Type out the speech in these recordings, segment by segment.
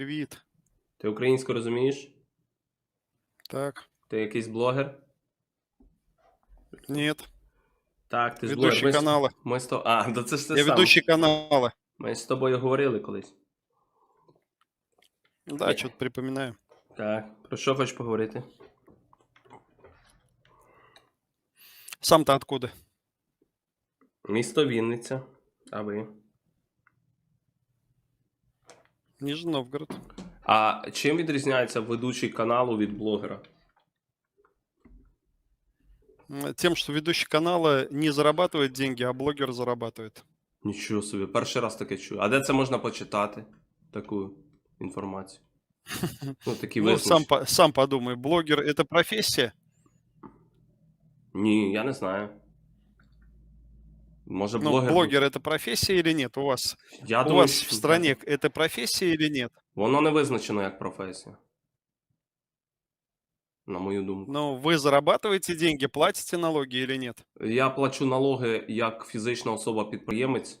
Привіт. Ти українську розумієш? Так. Ти якийсь блогер? Нет. Так, ти ж блогер. Ми з- Ми з. А, да це ж те Я саме. ведущий канала. Ми з тобою говорили колись. Да, Ні. что-то припоминаю. Так. Про що хочеш поговорити? Сам-то откуда? Місто Вінниця. А ви? Нижний Новгород. А чим відрізняється ведучий каналу від блогера? М, Тем, что ведущий канала не зарабатывает деньги, а блогер зарабатывает. Нічого собі, перший раз таке чую. А де це можна почитати? Таку інформацію? Ну, такі Ну, висновки. сам, по- сам подумай, блогер это профессия? Ні, я не знаю. Може, Ну, блогер. блогер это профессия или нет? У вас, Я у думаю, вас що в стране это профессия или нет? Воно не визначено як професія. На мою думку. Ну, вы зарабатываете деньги, платите налоги или нет? Я плачу налоги як фізична особа-підприємець,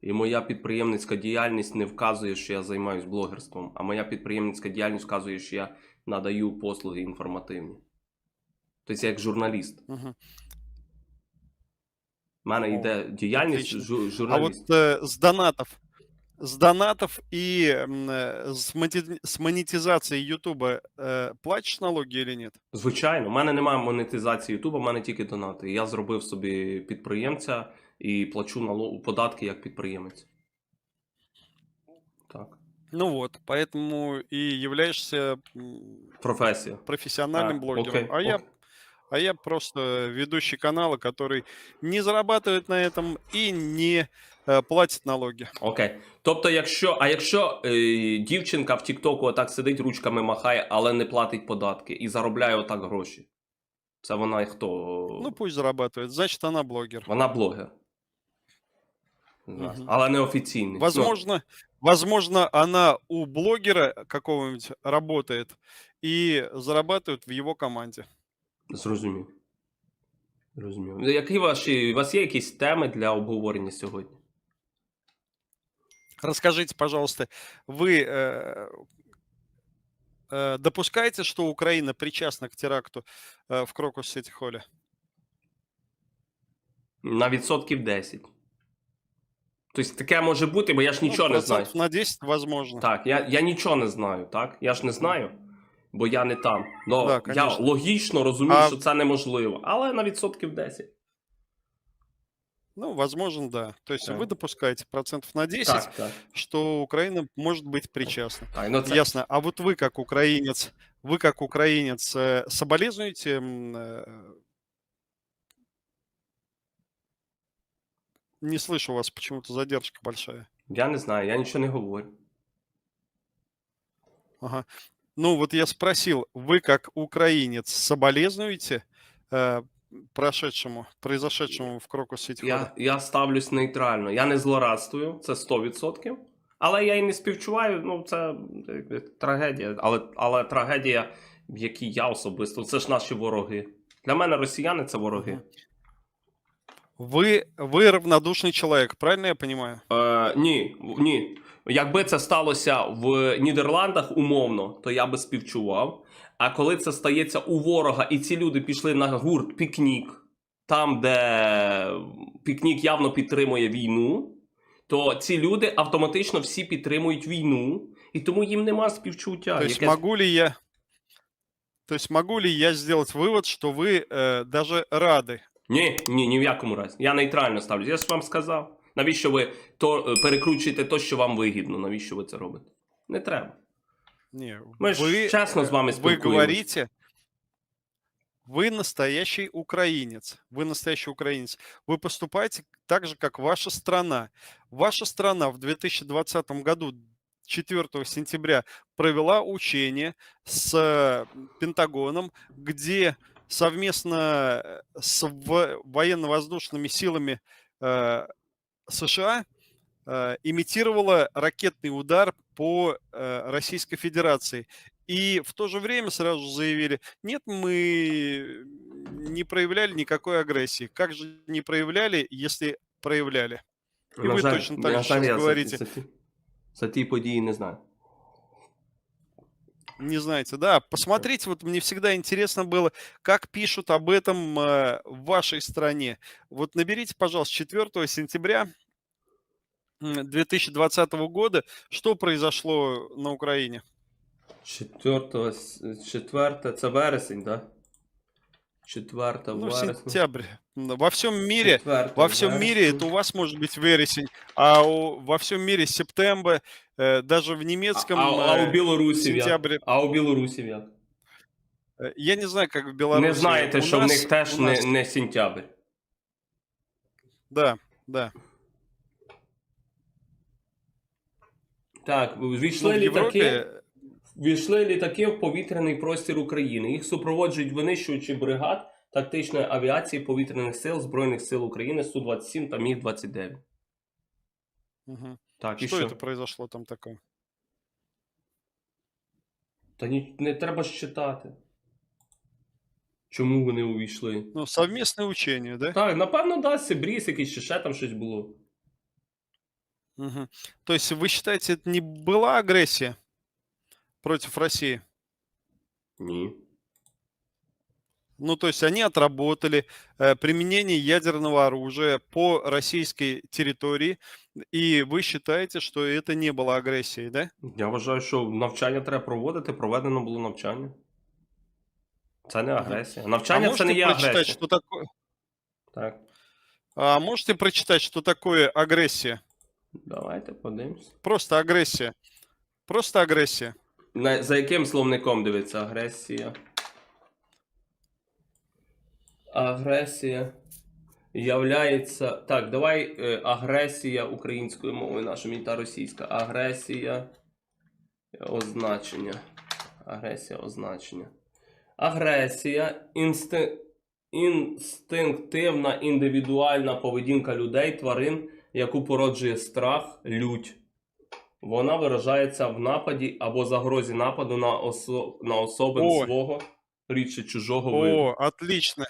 і моя підприємницька діяльність не вказує, що я займаюся блогерством, а моя підприємницька діяльність вказує, що я надаю послуги інформативні. Тобто я як журналіст. Мгм. У мене О, йде діяльність отлично. жу- А вот журналіст. э, с донатов, с донатов и м, э, с, монти- с монетизацией Ютуба э, платишь налоги или нет? Звичайно, у мене немає монетизації Ютуба, у мене тільки донати. Я зробив собі підприємця і плачу налог, податки як підприємець. Так. Ну вот, поэтому и являешься м, Професія. профессиональным А, блогером. окей, а я, окей. а я просто ведущий канала, который не зарабатывает на этом и не э, платит налоги. Окей. Тобто, якщо, а якщо е, дівчинка в Тіктоку отак сидить, ручками махає, але не платить податки і заробляє отак гроші. Це вона хто? Ну пусть зарабатывает, значит она блогер. Вона блогер. Мгм. Але не офіційний. Возможно, возможно, она у блогера какого-нибудь работает и зарабатывает в его команде. Ну, зрозумів. Зрозумів. Які ваші, у вас є якісь теми для обговорення сьогодні? Расскажите, пожалуйста, вы э, э, допускаете, что Украина причастна к теракту э, в Крокус-Сити-Холле? На відсотків 10. Тобто таке може бути, бо я ж Ну, нічого не знаю. процентов на 10 возможно. Так, я, я нічого не знаю, так? Я ж не знаю, бо я не там. Но Да, я конечно. логічно розумію, А- що це неможливо, але на відсотків 10. Ну, возможно, да. То есть Так. вы допускаете процентов на 10, Так, так. что Украина может быть причастна. так ну це... Ясно. А вот вы как украинец, вы как украинец э, соболезнуете м, э, Не слышу у вас почему-то задержка большая. Я не знаю, я нічого не говорю. Ага. Ну вот я спросил, вы как украинец соболезнуете э, прошедшему, произошедшему в Крокус Сити Я, я ставлюсь нейтрально. Я не злорадствую, це 100%. Але я і не співчуваю, ну це якби, трагедія. Але, але трагедія, в якій я особисто, це ж наші вороги. Для мене росіяни це вороги. Вы, вы равнодушный человек, правильно я понимаю? Е, ні, в- ні. Якби це сталося в Нідерландах умовно, то я би співчував. А коли це стається у ворога, і ці люди пішли на гурт пікнік, там, де пікнік явно підтримує війну, то ці люди автоматично всі підтримують війну, і тому їм нема співчуття. То есть Якесь- могу ли я, то есть могу ли я сделать вывод, что вы э, даже рады? Ні, ні, ні в якому разі. Я нейтрально ставлюсь. Я ж вам сказав. Навіщо ви то е, перекручуєте то, що вам вигідно? Навіщо ви це робите? Не треба. Не, Мы ж вы, честно с вами вы спілкуємось. говорите, вы настоящий украинец, вы настоящий украинец, вы поступаете так же, как ваша страна. Ваша страна в 2020 году 4 сентября провела учение с э, Пентагоном, где совместно э, с в- военно-воздушными силами э, США э, имитировала ракетный удар по э, Российской Федерации. И в то же время сразу же заявили, нет, мы не проявляли никакой агрессии. Как же не проявляли, если проявляли? І ви точно так на же жаль, щас я за- говорите. За, ті, за ті події не знаю. Не знаете, да? Посмотрите, вот мне всегда интересно было, как пишут об этом э, в вашей стране. Вот наберите, пожалуйста, 4 сентября м, 2020 года, что произошло на Украине. 4, с- 4 це вересень, да? 4 Ну, вересня. сентябрь. М, Во всем мире, 4 во всем мире вересня. это у вас может быть вересень, а у- во всем мире септембр, э, даже в немецком а, а э, у Білорусі як? сентябре. А у Білорусі як? Э, Я не знаю, как в Беларуси. Не знаєте, У що в нас- них теж у не, нас- не сентябрь. Да, да. Так, Ну, війшли в літаки. Европе Війшли літаки в повітряний простір України. Їх супроводжують винищувачі бригад тактичної авіації повітряних сил Збройних сил України Су-27 та Міг-29. Мгм. Так, і Что що? это произошло там такое? Та ні, не треба ж читати. Чому вони увійшли? Ну, совместное учение, да? Так, напевно, да, Сибріс якийсь чи ще там щось було. Мгм. То есть вы считаете, это не была агрессия против России? Ні. Ну, то есть они отработали э, применение ядерного оружия по российской территории, и вы считаете, что это не было агрессией, да? Я вважаю, що навчання треба проводити, проведено було навчання. Це не Мгм. агресія. А Навчання це можете не є прочитать, агресія. что такое? Так, А можете прочитать, что такое агрессия? давайте подивимось. Просто агрессия. Просто агрессия. На, за яким словником дивиться агресія? Агресія являється. Так, давай е, агресія українською мовою нашою та російська. Агресія. Означення. Агресія означення. Агресія інсти... інстинктивна індивідуальна поведінка людей, тварин, яку породжує страх, лють Вона виражається в нападі або загрозі нападу на, осо... на особин О. свого, рідше чужого виду. О, отлично.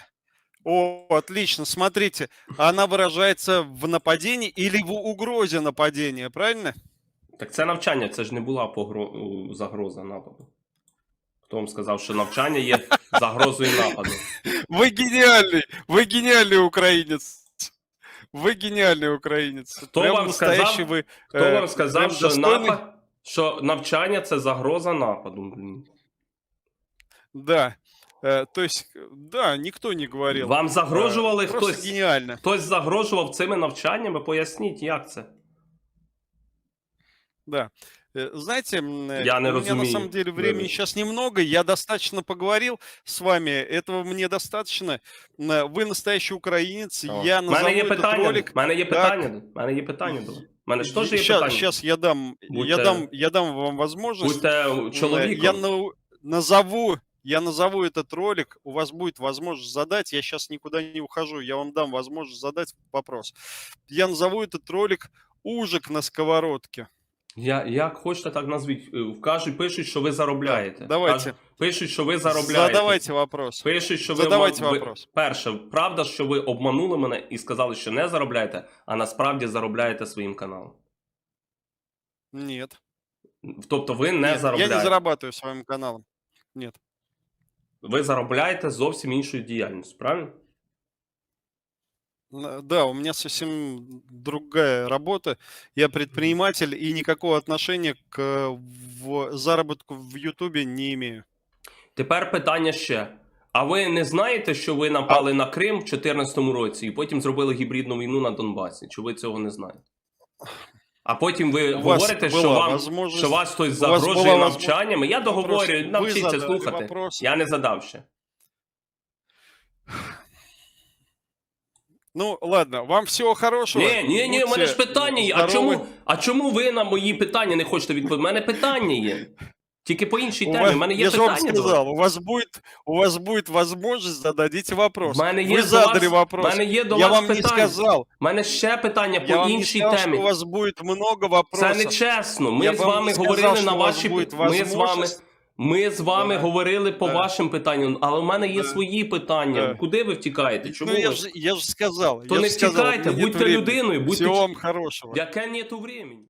О, отлично. Смотрите, она выражается в нападении или в угрозе нападения, правильно? Так це навчання, це ж не була погро... у, загроза нападу. Хто вам сказав, що навчання є загрозою нападу? Вы гениальный, вы гениальный украинец. Вы гениальный украинец. Кто Прям вам настоящий сказал? вы. Хто э, вам сказав, прям що, достойный- напад... що навчання це загроза нападу? Блін. Да. Э, то есть, э, да, никто не говорил. Вам загрожували Э, Просто хтось? гениально. Хтось загрожував цими навчаннями? Поясніть, як це? Да. Э, Знаете, м, э, Я не у меня на разумею. самом деле времени Вибач. сейчас немного, я достаточно поговорил с вами, этого мне достаточно. М, Вы настоящий украинец, О. я В назову мене є этот питання. ролик. В мене є питання. В мене є питання до. вас. В мене ж теж є Сейчас, питання. сейчас я дам, я Будьте- дам, я дам вам возможность. Будьте М, чоловіком. Я нау- назову, я назову этот ролик, у вас будет возможность задать, я сейчас никуда не ухожу, я вам дам возможность задать вопрос. Я назову этот ролик «Ужик на сковородке». Я, як хочете, так назвіть. Е, Кажуть, пишуть, що ви заробляєте. давайте. Кажуть, пишуть, що ви заробляєте. Задавайте вопрос. Пишуть, що Задавайте ви- вопрос. Перше, правда, що ви обманули мене і сказали, що не заробляєте, а насправді заробляєте своїм каналом. Нет. Тобто ви не Нет, я не зарабатываю своим каналом. Нет. Ви заробляєте зовсім іншою діяльністю, правильно? Да, у меня совсем другая работа. Я предприниматель и никакого отношения к в заработку в Ютубе не имею. Тепер питання ще. А ви не знаєте, що ви напали на Крим в 2014 році і потім зробили гібридну війну на Донбасі? Чи ви цього не знаєте? А потім ви говорите, що вам що вас хтось загрожує навчаннями. Я договорю, навчіться слухати. Я не задав ще. Ну, ладно, вам всего хорошего. Ні, ні, ні, у мене ж питання є. А здорові. чому, а чому ви на мої питання не хочете відповідати? У мене питання є. Тільки по іншій У темі. вас- У мене є я же вам питання до вас. сказал, у вас будет, у вас будет возможность зададите вопрос. В мене є Вы до задали вас- вопрос. в мене є до я вас вам не питання. сказал. У мене ще питання Я по вам не іншій сказал, что у вас будет много Це вопросов. не чесно. Ми Я з вам вами не сказал, говорили що на у вас ваші буде ми з вами. возможність. Ми з вами говорили по вашим питанням, але в мене є свої питання. Куди ви втікаєте? Чому ну, я ж, я ж сказал. То я не сказал, втікайте, нет будьте времени. людиною, будьте Всего вам хорошего. Яке нету времени?